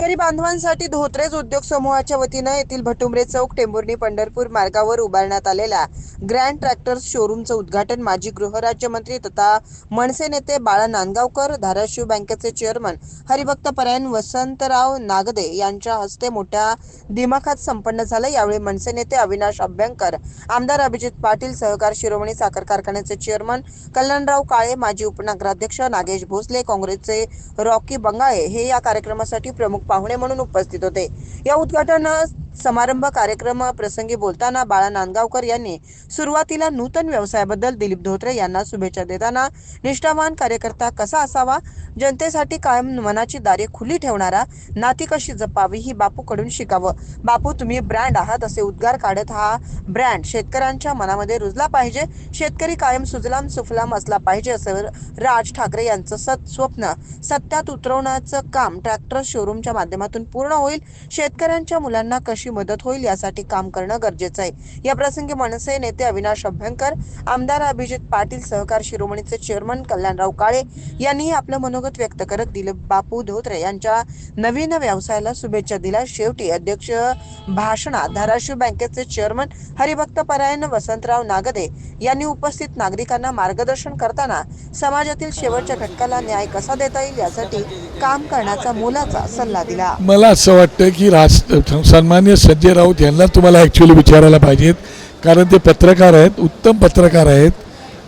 शेतकरी बांधवांसाठी धोत्रेज उद्योग समूहाच्या वतीनं येथील भटुंबरे चौक टेंभुर्णी पंढरपूर मार्गावर उभारण्यात आलेल्या ग्रँड ट्रॅक्टर्स शोरूमचं उद्घाटन माजी गृहराज्यमंत्री तथा मनसे नेते बाळा नांदगावकर धाराशिव बँकेचे चेअरमन हरिभक्त परायण वसंतराव नागदे यांच्या हस्ते मोठ्या दिमाखात संपन्न झालं. यावेळी मनसे नेते अविनाश अभ्यंकर आमदार अभिजित पाटील सहकार शिरोमणी साखर कारखान्याचे चेअरमन कल्याणराव काळे माजी उपनगराध्यक्ष नागेश भोसले काँग्रेसचे रॉकी बंगाळे हे या कार्यक्रमासाठी प्रमुख पाहुणे म्हणून उपस्थित होते. या उद्घाटन समारंभ कार्यक्रम प्रसंगी बोलताना बाळा नांदगावकर यांनी सुरुवातीला नूतन व्यवसायाबद्दल दिलीप धोत्रे यांना शुभेच्छा देताना निष्ठावान कार्यकर्ता कसा असावा जनतेसाठी कायम मनाची दारे खुली ठेवणारा नाती कशी जपावी ही बापूकडून शिकावं. बापू तुम्ही ब्रँड आहात असे उद्गार काढत हा ब्रँड शेतकऱ्यांच्या मनामध्ये रुजला पाहिजे शेतकरी कायम सुजलाम सुफलाम असला पाहिजे असं राज ठाकरे यांचं सत स्वप्न. सत्यात उतरवण्याचं काम ट्रॅक्टर शोरूमच्या माध्यमातून पूर्ण होईल शेतकऱ्यांच्या मुलांना कशी मदत होईल यासाठी काम करणं गरजेचं आहे. या प्रसंगी मनसे नेते अविनाश अभ्यंकर आमदार अभिजित पाटील सहकार शिरोमणीचे चेअरमन कल्याणराव काळे यांनी आपलं मनोगत व्यक्त करत दिलीप बापू धोत्रे यांच्या नवीन व्यवसायाला शुभेच्छा दिल्या. शेवटी अध्यक्ष भाषणात धाराशिव बँकेचे चेअरमन हरिभक्त परायण वसंतराव नागदे यांनी उपस्थित नागरिकांना मार्गदर्शन करताना समाजातील शेवटच्या घटकाला न्याय कसा देता येईल यासाठी काम करण्याचा मोलाचा सल्ला दिला. मला असं वाटतं की राज सन्मान्य संजय राऊत यांना तुम्हाला ॲक्च्युली विचारायला पाहिजेत. कारण ते पत्रकार आहेत उत्तम पत्रकार आहेत.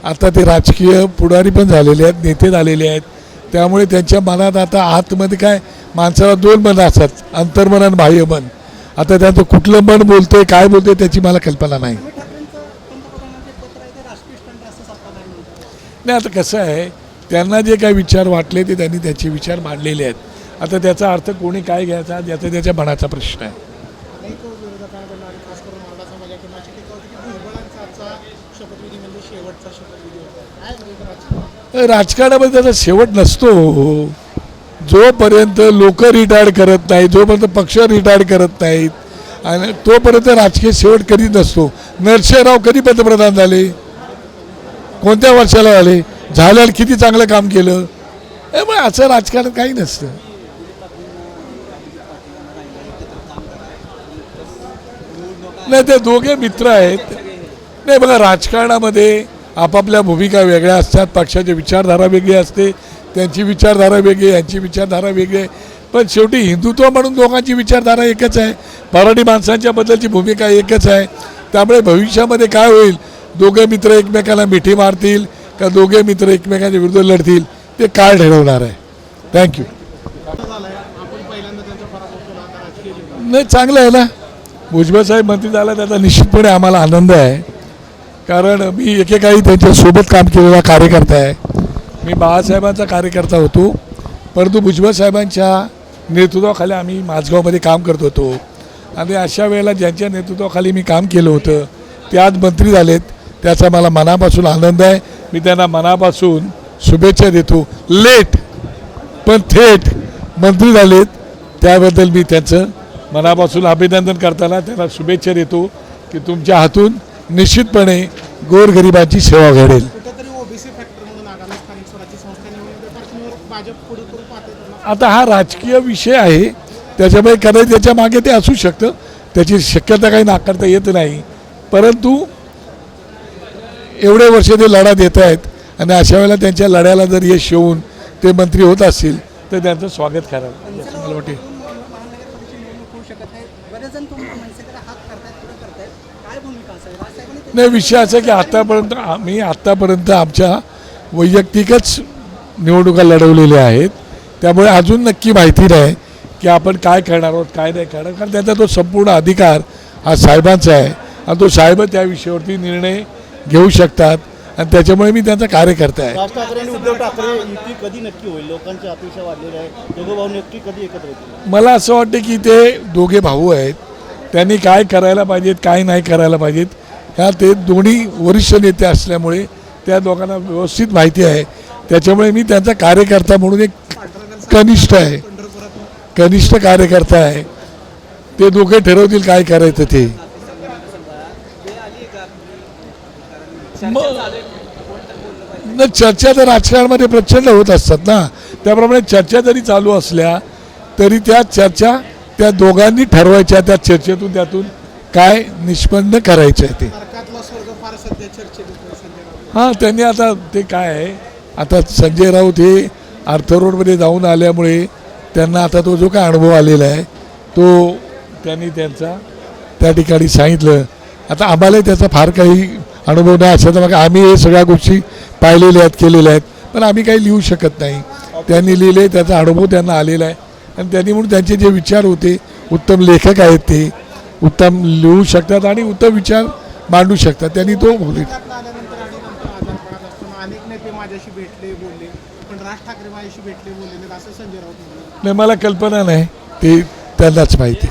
आता ते राजकीय पुढारी पण झालेले आहेत नेते झालेले आहेत. त्यामुळे त्यांच्या मनात आता आतमध्ये काय माणसाला दोन मन असतात अंतर्मन आणि बाह्यमन आता त्यांचं कुठलं मन बोलतंय काय बोलतंय त्याची मला कल्पना नाही. नाही आता कसं आहे त्यांना जे काही विचार वाटले ते त्यांनी त्याचे विचार मांडलेले आहेत. आता त्याचा अर्थ कोणी काय घ्यायचा याचा त्याच्या मनाचा प्रश्न आहे. विरोधकांकडून आणि खास करून मराठा समाजाकडून अशी टीका होती की भुजबळांचा शपथविधी म्हणजे शेवटचा शपथविधी होता. काय बरोबर राजकारण राजकारणामध्ये त्याचा शेवट नसतो. जोपर्यंत लोक रिटायर्ड करत नाही जोपर्यंत पक्ष रिटायर्ड करत नाहीत आणि तोपर्यंत राजकीय शेवट कधी नसतो. नरसिंहराव कधी पंतप्रधान झाले? कोणत्या वर्षाला झाले? झाल्यावर किती चांगलं काम केलं? मग असं राजकारण काही नसतं. नाही ते दोघे मित्र आहेत. नाही बघा राजकारणामध्ये आपापल्या भूमिका वेगळ्या असतात पक्षाची विचारधारा वेगळी असते त्यांची विचारधारा वेगळी यांची विचारधारा वेगळी आहे. पण शेवटी हिंदुत्व म्हणून दोघांची विचारधारा एकच आहे. मराठी माणसांच्या बद्दलची भूमिका एकच आहे. त्यामुळे भविष्यामध्ये काय होईल? दोघे मित्र एकमेकाला मिठी मारतील का दोघे मित्र एकमेकांच्या विरुद्ध लढतील? ते काय ठरवणार आहे. थँक्यू नाही चांगलं आहे ना? भुजबळ साहेब मंत्री झाला त्याचा निश्चितपणे आम्हाला आनंद आहे. कारण मी एकेकाळी त्यांच्यासोबत काम केलेला कार्यकर्ता आहे. मी बाळासाहेबांचा कार्यकर्ता होतो. परंतु भुजबळ साहेबांच्या नेतृत्वाखाली आम्ही माझगावमध्ये काम करत होतो. आणि अशा वेळेला ज्यांच्या नेतृत्वाखाली मी काम केलं होतं ते आज मंत्री झालेत. त्याचा मला मनापासून आनंद आहे. मी त्यांना मनापासून शुभेच्छा देतो. लेट पण थेट मंत्री झालेत. त्याबद्दल मी त्यांचं मनापासून अभिनंदन करताना त्यांना शुभेच्छा देतो की तुमच्या हातून निश्चितपणे गोरगरिबांची सेवा घडेल. आता हा राजकीय विषय आहे. त्याच्यामुळे कदाचित त्याच्यामागे ते असू शकतं. त्याची शक्यता काही नाकारता येत नाही. परंतु एवढे वर्ष ते लढा देत आहेत आणि अशा वेळेला त्यांच्या लढ्याला जर यश येऊन ते मंत्री होत असतील तर त्यांचं स्वागत करावं. मला वाटेल महानगरपालिकेची निवडणूक होऊ शकत नाही बरेच जण तुम्ही मनसेकडे हात करतायत पुढे करतायत काय भूमिका असेल राजसाहेबांनी नाही विषय असा की आत्तापर्यंत आम्ही आत्तापर्यंत आमच्या वैयक्तिकच निवडणुका लढवलेल्या आहेत. त्यामुळे अजून नक्की माहिती नाही की आपण काय करणार आहोत काय नाही करणार. कारण त्याचा तो संपूर्ण अधिकार हा साहेबांचा आहे. आणि तो साहेब त्या विषयावरती निर्णय घेऊ शकतात. आणि त्याच्यामुळे मी त्यांचा कार्यकर्ता आहे. राज ठाकरे आणि उद्धव ठाकरे युती कधी नक्की होईल? लोकांची अपेक्षा वाढलेली आहे दोघं भाऊ नक्की कधी एकत्र येतील? मला असं वाटतं की ते दोघे भाऊ आहेत. त्यांनी काय करायला पाहिजेत काय नाही करायला पाहिजेत ह्या ते दोन्ही वरिष्ठ नेते असल्यामुळे त्या दोघांना व्यवस्थित माहिती आहे. त्याच्यामुळे मी त्यांचा कार्यकर्ता म्हणून एक कनिष्ठ आहे. कनिष्ठ कार्यकर्ता आहे. ते दोघे ठरवतील काय करायचं ते. मग न चर्चा तर राजकारणामध्ये प्रचंड होत असतात ना. त्याप्रमाणे चर्चा जरी चालू असल्या तरी त्या चर्चा त्या दोघांनी ठरवायच्या त्या चर्चेतून त्यातून काय निष्पन्न करायचं आहे ते हां त्यांनी आता ते काय आहे? आता संजय राऊत हे आर्थरोडमध्ये जाऊन आल्यामुळे त्यांना आता तो जो काय अनुभव आलेला आहे तो त्यांनी त्यांचा त्या ठिकाणी सांगितलं. आता आम्हालाही त्याचा फार काही अनुभव नाही अशा तर मग आम्ही हे सगळ्या गोष्टी पाहिलेल्या आहेत केलेल्या आहेत पण आम्ही काही लिहू शकत नाही. त्यांनी लिहिले त्याचा अनुभव त्यांना आलेला आहे. आणि त्यांनी म्हणून त्यांचे जे विचार होते उत्तम लेखक आहेत ते उत्तम लिहू शकतात आणि उत्तम विचार मांडू शकतात. त्यांनी तो बोलले. नाही मला कल्पना नाही. ते त्यांनाच माहिती.